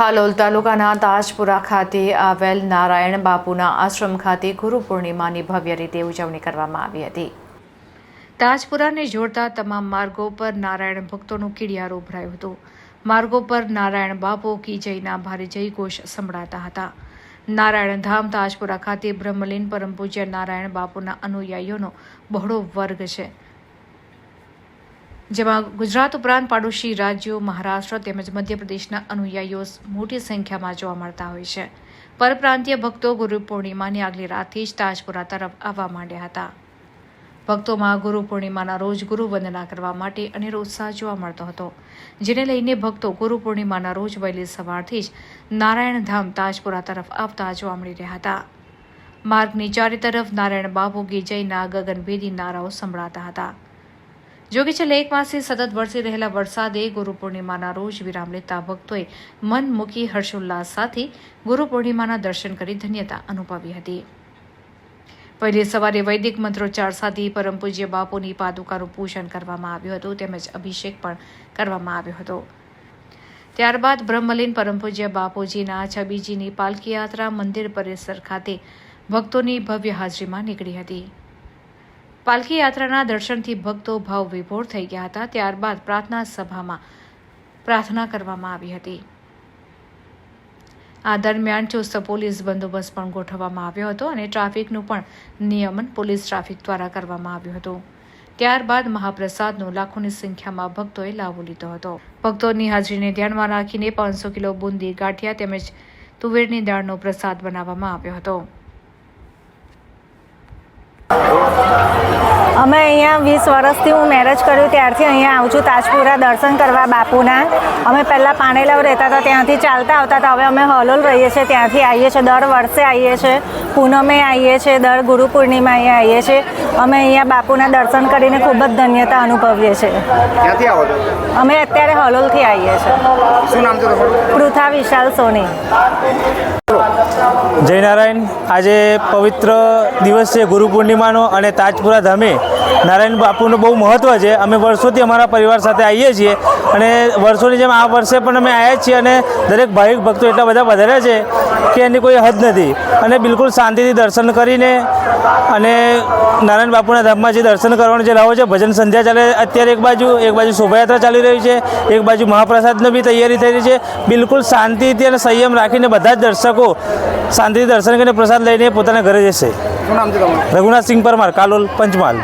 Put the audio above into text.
હાલોલ તાલુકાના તાજપુરા ખાતે આવેલ નારાયણ બાપુના આશ્રમ ખાતે ગુરુ પૂર્ણિમાની ભવ્ય રીતે ઉજવણી કરવામાં આવી હતી. તાજપુરાને જોડતા તમામ માર્ગો પર નારાયણ ભક્તોનું કીડિયારો ઉભરાયું હતું. માર્ગો પર નારાયણ બાપુ કી જયના ભારે જયઘોષ સંભળાતા હતા. નારાયણ ધામ તાજપુરા ખાતે બ્રહ્મલીન પરમ પૂજ્ય નારાયણ બાપુના અનુયાયીઓનો બહોળો વર્ગ છે. જેમાં ગુજરાત ઉપરાંત પાડોશી રાજ્યો, મહારાષ્ટ્ર તેમજ મધ્યપ્રદેશના અનુયાયીઓ મોટી સંખ્યામાં જોવા મળતા હોય છે. પરપ્રાંતીય ભક્તો ગુરુ પૂર્ણિમાની આગલી રાતથી જ તાજપુરા તરફ આવવા માંડ્યા હતા. ભક્તોમાં ગુરુ પૂર્ણિમાના રોજ ગુરુ વંદના કરવા માટે અનેરો ઉત્સાહ જોવા મળતો હતો. જેને લઈને ભક્તો ગુરુ પૂર્ણિમાના રોજ વહેલી સવારથી જ નારાયણ ધામ તાજપુરા તરફ આવતા જોવા મળી રહ્યા હતા. માર્ગની ચારે તરફ નારાયણ બાપુ કી જયના ગગનભેદી નારાઓ સંભળાતા હતા. જો કે છેલ્લા એક માસથી સતત વરસી રહેલા વરસાદે ગુરુ પૂર્ણિમાના રોજ વિરામ લેતા ભક્તોએ મન મૂકી હર્ષોલ્લાસ સાથે ગુરુ પૂર્ણિમાના દર્શન કરી ધન્યતા અનુભવી હતી. પહેલી સવારે વૈદિક મંત્રોચ્ચાર સાથે પરમ પૂજ્ય બાપુની પાદુકાનું પૂજન કરવામાં આવ્યું હતું, તેમજ અભિષેક પણ કરવામાં આવ્યો હતો. ત્યારબાદ બ્રહ્મલીન પરમ પૂજ્ય બાપુજીના છબીજીની પાલકી યાત્રા મંદિર પરિસર ખાતે ભક્તોની ભવ્ય હાજરીમાં નીકળી હતી. પાલકી યાત્રાના દર્શનથી ભક્તો ભાવ વિભોર થઈ ગયા હતા. ત્યારબાદ પ્રાર્થના સભામાં પ્રાર્થના કરવામાં આવી હતી. આ દરમિયાન ચુસ્ત પોલીસ બંદોબસ્ત પણ ગોઠવવામાં આવ્યો હતો અને ટ્રાફિકનું પણ નિયમન પોલીસ ટ્રાફિક દ્વારા કરવામાં આવ્યું હતું. ત્યારબાદ મહાપ્રસાદનો લાખોની સંખ્યામાં ભક્તોએ લાભો લીધો હતો. ભક્તોની હાજરીને ધ્યાનમાં રાખીને પાંચસો કિલો બુંદી ગાંઠિયા તેમજ તુવેરની દાળનો પ્રસાદ બનાવવામાં આવ્યો હતો. અમે અહીંયા વીસ વર્ષથી હું મેરેજ કર્યું ત્યારથી અહીંયા આવું છું. તાજપુરા દર્શન કરવા બાપુના. અમે પહેલાં પાણેલાવ રહેતા હતા ત્યાંથી ચાલતા આવતા હતા. હવે અમે હલોલ રહીએ છીએ ત્યાંથી આવીએ છીએ. દર વર્ષે આવીએ છીએ. પૂનમે આવીએ છીએ દર ગુરુ પૂર્ણિમા અહીંયા આવીએ છીએ. અમે અહીંયા બાપુના દર્શન કરીને ખૂબ જ ધન્યતા અનુભવીએ છીએ. ક્યાંથી આવો છો? અમે અત્યારે હલોલથી આવીએ છીએ. શું નામ છે પૃથા વિશાલ સોની. જય નારાયણ આજે પવિત્ર દિવસ છે ગુરુ પૂર્ણિમાનો અને તાજપુરા ધામે નારાયણ બાપુનું બહુ મહત્ત્વ છે. અમે વર્ષોથી અમારા પરિવાર સાથે આવીએ છીએ અને વર્ષોની જેમ આ વર્ષે પણ અમે આવ્યા છીએ અને દરેક ભાવિક ભક્તો એટલા બધા વધાર્યા છે કે એની કોઈ હદ નથી. અને બિલકુલ શાંતિથી દર્શન કરીને અને નારાયણ બાપુના ધામમાં જે દર્શન કરવાનો જે લાવો છે ભજન સંધ્યા ચાલે અત્યારે એક બાજુ એક બાજુ શોભાયાત્રા ચાલી રહી છે એક બાજુ મહાપ્રસાદની બી તૈયારી થઈ રહી છે. બિલકુલ શાંતિથી અને સંયમ રાખીને બધા જ દર્શકો શાંતિથી દર્શન કરીને પ્રસાદ લઈને પોતાના ઘરે જશે. રઘુનાથ સિંહ પરમાર કાલોલ પંચમહાલ.